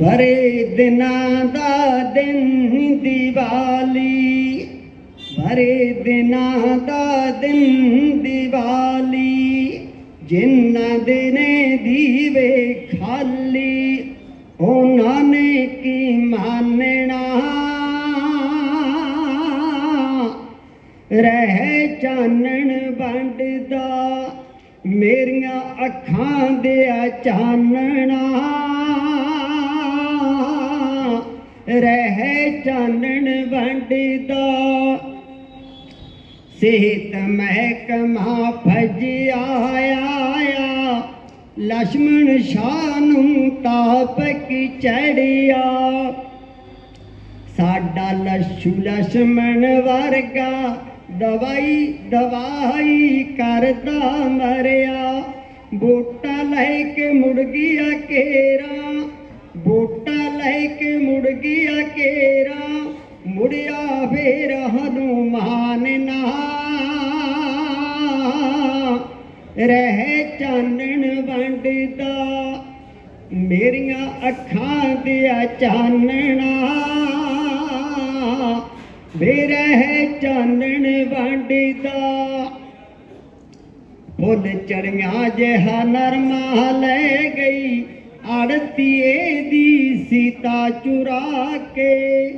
ਭਰੇ ਦਿਨਾਂ ਦਾ ਦਿਨ ਦੀਵਾਲੀ, ਭਰੇ ਦਿਨਾਂ ਦਾ ਦਿਨ ਦੀਵਾਲੀ, ਜਿਨ੍ਹਾਂ ਦੇ ਨੇ ਦੀਵੇ ਖਾਲੀ, ਉਹਨਾਂ ਨੇ ਕੀ ਮਾਨਣਾ? ਰਹਿ ਚਾਨਣ ਵੰਡਦਾ, ਮੇਰੀਆਂ ਅੱਖਾਂ ਦੇ ਚਾਨਣਾ। ਰਹਿ ਚਾਨਣ ਵੰਡਦਾ। ਸਿਹਤ ਮਹਿਕਮਾ ਭਜਿਆ ਆਇਆ ਲక్ష్మణ ਸ਼ਾਹ ਨੂੰ ਤਾਪ ਕੀ ਚੜਿਆ। ਸਾਡਾ ਲਸ਼ੂ ਲక్ష్మణ ਵਰਗਾ ਦਵਾਈ ਦਵਾਈ ਕਰਦਾ ਮਰਿਆ। ਬੋਟਾ ਲੈ ਕੇ ਮੁੜ ਗਿਆ ਕੇਰਾ। ਬੋਟਾ ਲੈ ਕੇ ਮੁੜ ਗਿਆ ਕੇਰਾ, ਮੁੜਿਆ ਫੇਰ ਹਨੂਮਾਨ ਨਾ। ਰਹਿ ਚਾਨਣ ਵੰਡਦਾ, ਮੇਰੀਆਂ ਅੱਖਾਂ ਦੇ ਚਾਨਣਾ। ਵੇਰਹਿ ਚਾਨਣ ਵੰਡਦਾ, ਫੁੱਲ ਚੜੀਆਂ ਜਿਹਾ ਨਰਮਾ ਲੈ ਗਈ। ਆੜਤੀਏ ਦੀ ਸੀਤਾ ਚੁਰਾ ਕੇ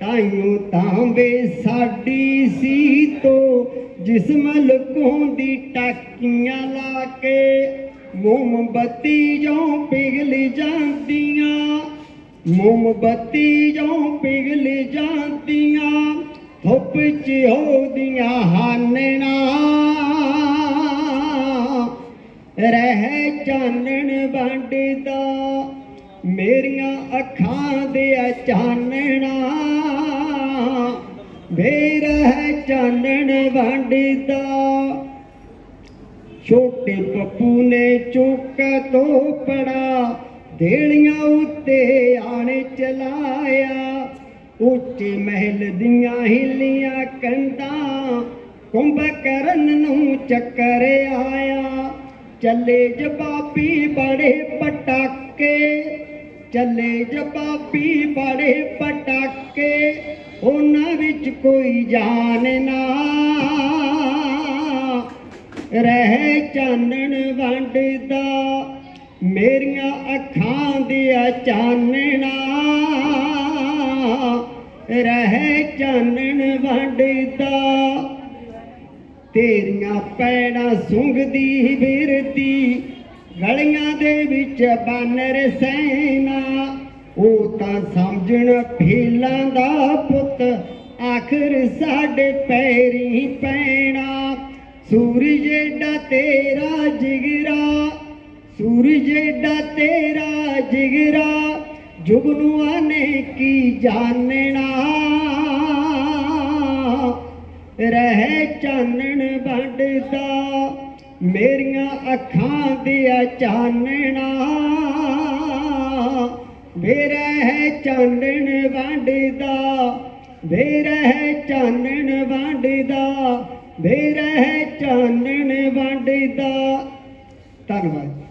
ਤਾਈਓ ਤਾਂਵੇ ਸਾਡੀ ਸੀ ਤੋ ਜਿਸਮ ਲੁਕਾਉਂਦੀ ਟਾਕੀਆਂ ਲਾ ਕੇ। ਮੋਮਬੱਤੀ ਜੋ ਪਿਘਲ ਜਾਂਦੀਆਂ, ਮੋਮਬੱਤੀ ਜੋ ਪਿਘਲ ਜਾਂਦੀਆਂ। ਥੁੱਪ ਚ ਉਹਦੀਆਂ ਹਾਨਣਾ ਰਹਿ ਚਾਨਣ ਵੰਡਦਾ, ਮੇਰੀਆਂ ਅੱਖਾਂ ਦੇ ਚਾਨਣਾ। ਵੇ ਰਹਿ ਚਾਨਣ ਵੰਡਦਾ, ਛੋਟੇ ਪੱਪੂ ਨੇ ਚੁੱਕ ਤੋਂ ਪੜਾ ਦੇਲੀਆਂ ਉੱਤੇ ਆਣ ਚਲਾਇਆ। ਉੱਚੇ ਮਹਿਲ ਦੀਆਂ ਹਿੱਲੀਆਂ ਕੰਧਾਂ ਕੁੰਭ ਕਰਨ ਨੂੰ ਚੱਕਰ ਆਇਆ। ਚੱਲੇ ਜਬਾਬੀ ਬੜੇ ਪਟਾਕੇ, ਚੱਲੇ ਜਬਾਬੀ ਬੜੇ ਪਟਾਕੇ, ਉਹਨਾਂ ਵਿੱਚ ਕੋਈ ਜਾਨ ਨਾ। ਰਹਿ ਚਾਨਣ ਵੰਡਦਾ, ਮੇਰੀਆਂ ਅੱਖਾਂ ਦੇ ਚਾਨਣਾ। ਰਹਿ ਚਾਨਣ ਵੰਡਦਾ ਤੇਰੀਆਂ ਪੈੜਾਂ ਸੁੰਘਦੀ ਫਿਰਦੀ, ਗਲੀਆਂ ਦੇ ਵਿੱਚ ਬਾਨਰ ਸੈਨਾ। ਉਹ ਤਾਂ ਸਮਝਣ ਫੇਲਾਂ ਦਾ ਪੁੱਤ, ਆਖਰ ਸਾਡੇ ਪੈਰੀ ਪੈਣਾ। ਸੂਰਜ ਏਡਾ ਤੇਰਾ ਜਿਗਰਾ, ਸੂਰਜ ਏਡਾ ਤੇਰਾ ਜਿਗਰਾ ਜੁਗਨੂਆਂ ਨੇ ਕੀ ਜਾਣਨਾ। ਰਹਿ ਚਾਨਣ ਵੰਡਦਾ ਮੇਰੀਆਂ ਅੱਖਾਂ ਦੀਆਂ ਚਾਨਣਾ। ਵੇ ਰਹਿ ਚਾਨਣ ਵੰਡਦਾ ਵੇ ਰਹਿ ਚਾਨਣ ਵੰਡਦਾ ਵੇ ਰਹਿ ਚਾਨਣ ਵੰਡਦਾ ਧੰਨਵਾਦ।